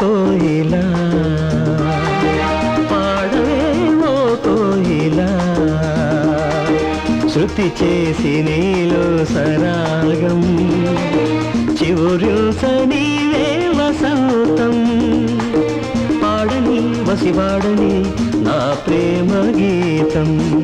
కోయిలా. పాడవేవో కోయిలా. శృతి చేసి నీలో సరాగం. చివురుస నీవే వసంతం. పాడని వసివాడని నా ప్రేమ గీతం.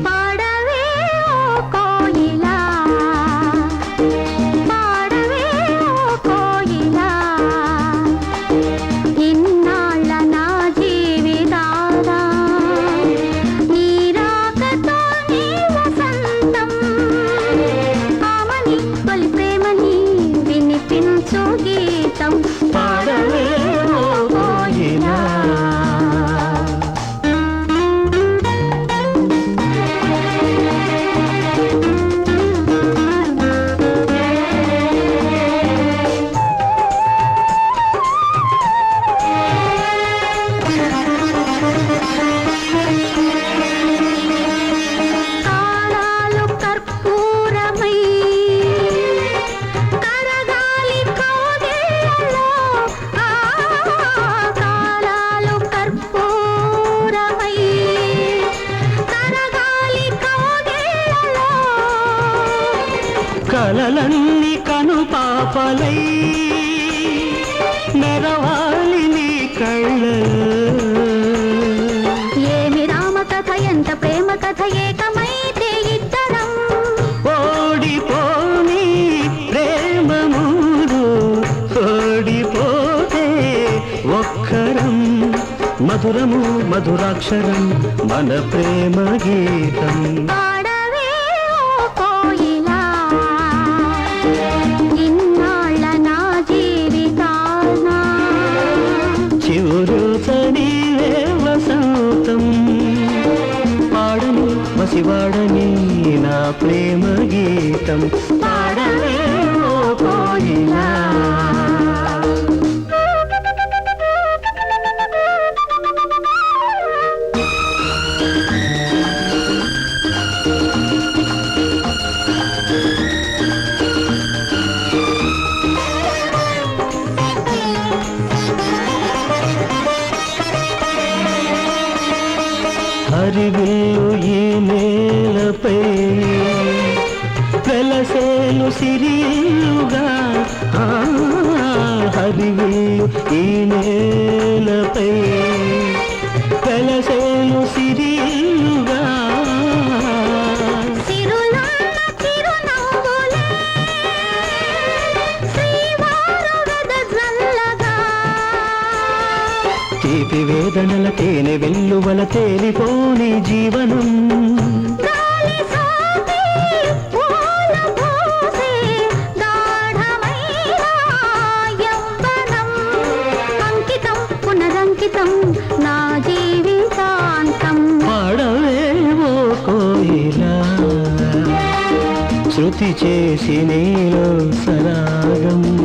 కలలన్నీ కను పాపలై నెరవాలి నీ కళ్ళలో ఏమి రామ కథ ఎంత ప్రేమ కథ ఏకమైతే ఇద్దరం ఓడిపోని ప్రేమ మూడు ఓడిపోతే ఒక్కరం. మధురము మధురాక్షరం మన ప్రేమ గీతం. పాడని నా ప్రేమ గీతం. పాడవే ఓ ఈ నేలపై వెలసేలు సిరియుగా ఆ, హరివిల్లు ఈ నేలపై. తీపి వేదనల తేనె వెల్లువల తేలిపోని జీవనం. నా జీవితాంతం. పాడవేవో కోయిలా. శృతి చేసి నీలో సరాగం.